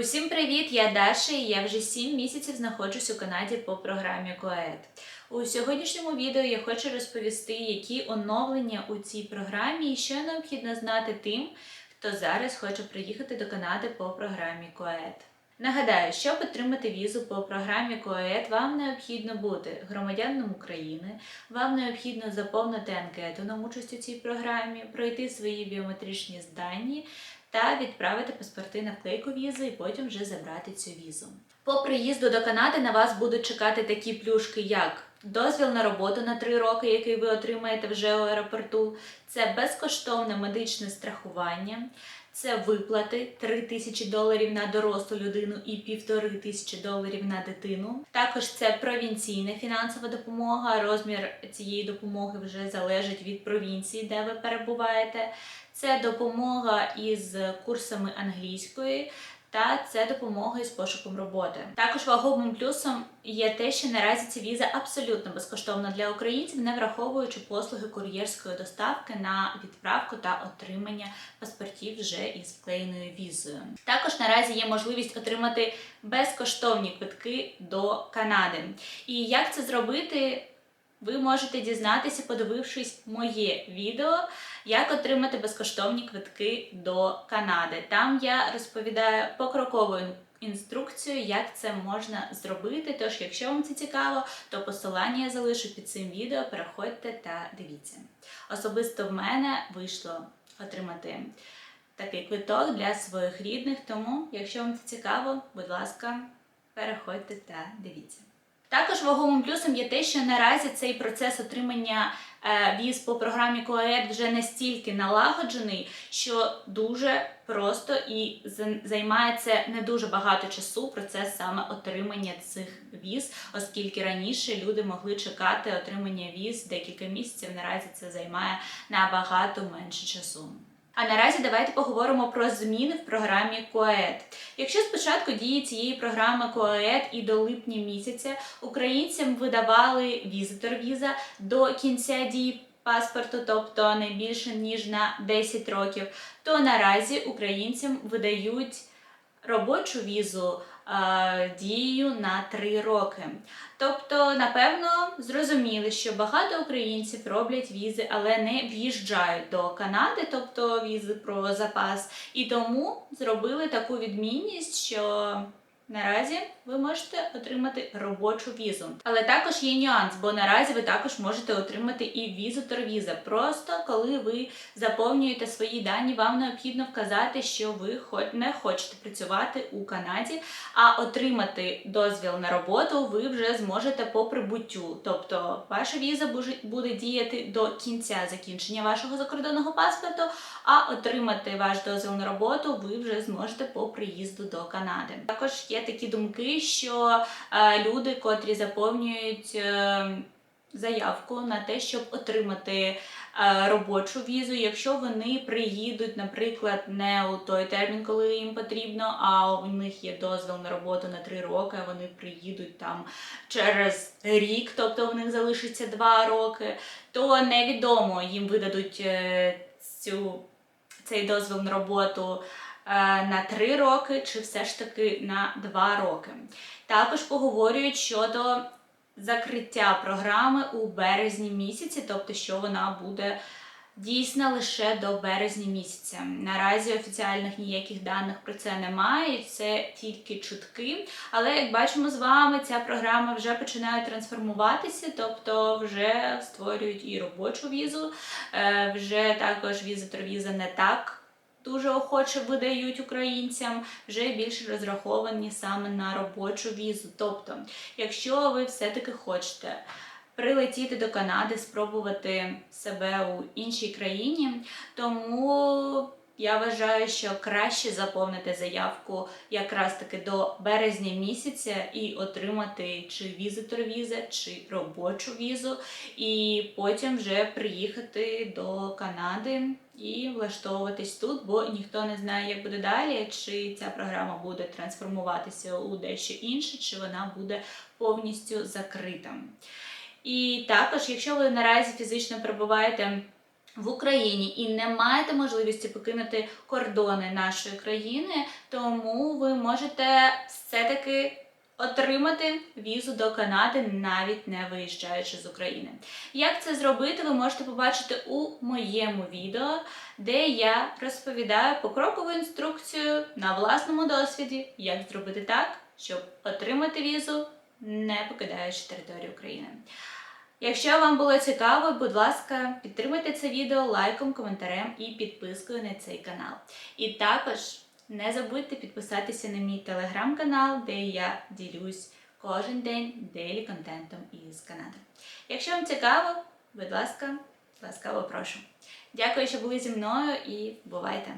Усім привіт! Я Даша і я вже 7 місяців знаходжусь у Канаді по програмі КОЕД. У сьогоднішньому відео я хочу розповісти, які оновлення у цій програмі і що необхідно знати тим, хто зараз хоче приїхати до Канади по програмі КОЕД. Нагадаю, щоб отримати візу по програмі КОЕД, вам необхідно бути громадянином України, вам необхідно заповнити анкету на участь у цій програмі, пройти свої біометричні дані та відправити паспорти на вклейку візи і потім вже забрати цю візу. По приїзду до Канади на вас будуть чекати такі плюшки, як дозвіл на роботу на 3 роки, який ви отримаєте вже у аеропорту, це безкоштовне медичне страхування. Це виплати 3 тисячі доларів на дорослу людину і півтори тисячі доларів на дитину. Також це провінційна фінансова допомога. Розмір цієї допомоги вже залежить від провінції, де ви перебуваєте. Це допомога із курсами англійської. Та це допомога із пошуком роботи. Також вагомим плюсом є те, що наразі ця віза абсолютно безкоштовна для українців, не враховуючи послуги кур'єрської доставки на відправку та отримання паспортів вже із вклеєною візою. Також наразі є можливість отримати безкоштовні квитки до Канади. І як це зробити? Ви можете дізнатися, подивившись моє відео, як отримати безкоштовні квитки до Канади. Там я розповідаю покрокову інструкцію, як це можна зробити. Тож, якщо вам це цікаво, то посилання я залишу під цим відео. Переходьте та дивіться. Особисто в мене вийшло отримати такий квиток для своїх рідних. Тому, якщо вам це цікаво, будь ласка, переходьте та дивіться. Також вагомим плюсом є те, що наразі цей процес отримання е, віз по програмі КОЕД вже настільки налагоджений, що дуже просто і займає це не дуже багато часу процес саме отримання цих віз, оскільки раніше люди могли чекати отримання віз декілька місяців. Наразі це займає набагато менше часу. А наразі давайте поговоримо про зміни в програмі КОЕД. Якщо спочатку дії цієї програми КОЕД і до липня місяця українцям видавали візитор віза до кінця дії паспорту, тобто не більше ніж на 10 років, то наразі українцям видають робочу візу дією на 3 роки. Тобто, напевно, зрозуміли, що багато українців роблять візи, але не в'їжджають до Канади, тобто візи про запас. І тому зробили таку відмінність, що Наразі ви можете отримати робочу візу. Але також є нюанс, бо наразі ви також можете отримати і візу турвіза. Просто коли ви заповнюєте свої дані, вам необхідно вказати, що ви не хочете працювати у Канаді, а отримати дозвіл на роботу ви вже зможете по прибуттю. Тобто ваша віза буде діяти до кінця закінчення вашого закордонного паспорту, а отримати ваш дозвіл на роботу ви вже зможете по приїзду до Канади. Також є є такі думки, що е, люди, котрі заповнюють е, заявку на те, щоб отримати е, робочу візу, якщо вони приїдуть, наприклад, не у той термін, коли їм потрібно, а у них є дозвіл на роботу на 3 роки, а вони приїдуть там через рік, тобто у них залишиться 2 роки, то невідомо їм видадуть цю. Цей дозвіл на роботу на 3 роки, чи все ж таки на 2 роки. Також поговорюють щодо закриття програми у березні місяці, тобто, що вона буде. Дійсно лише до березня місяця. Наразі офіціальних ніяких даних про це немає, це тільки чутки. Але як бачимо з вами, ця програма вже починає трансформуватися, тобто вже створюють і робочу візу, е, вже також візитор-віза не так дуже охоче видають українцям, вже більш розраховані саме на робочу візу. Тобто, якщо ви все-таки хочете прилетіти до Канади, спробувати себе у іншій країні, тому я вважаю, що краще заповнити заявку якраз таки до березня місяця і отримати чи візитор віза, чи робочу візу, і потім вже приїхати до Канади і влаштовуватись тут, бо ніхто не знає, як буде далі, чи ця програма буде трансформуватися у дещо інше, чи вона буде повністю закрита. І також, якщо ви наразі фізично перебуваєте в Україні і не маєте можливості покинути кордони нашої країни, тому ви можете все-таки отримати візу до Канади, навіть не виїжджаючи з України. Як це зробити, ви можете побачити у моєму відео, де я розповідаю покрокову інструкцію на власному досвіді, як зробити так, щоб отримати візу, не покидаючи територію України. Якщо вам було цікаво, будь ласка, підтримайте це відео лайком, коментарем і підпискою на цей канал. І також не забудьте підписатися на мій телеграм-канал, де я ділюсь кожен день дейлі контентом із Канади. Якщо вам цікаво, будь ласка, ласкаво прошу. Дякую, що були зі мною і бувайте!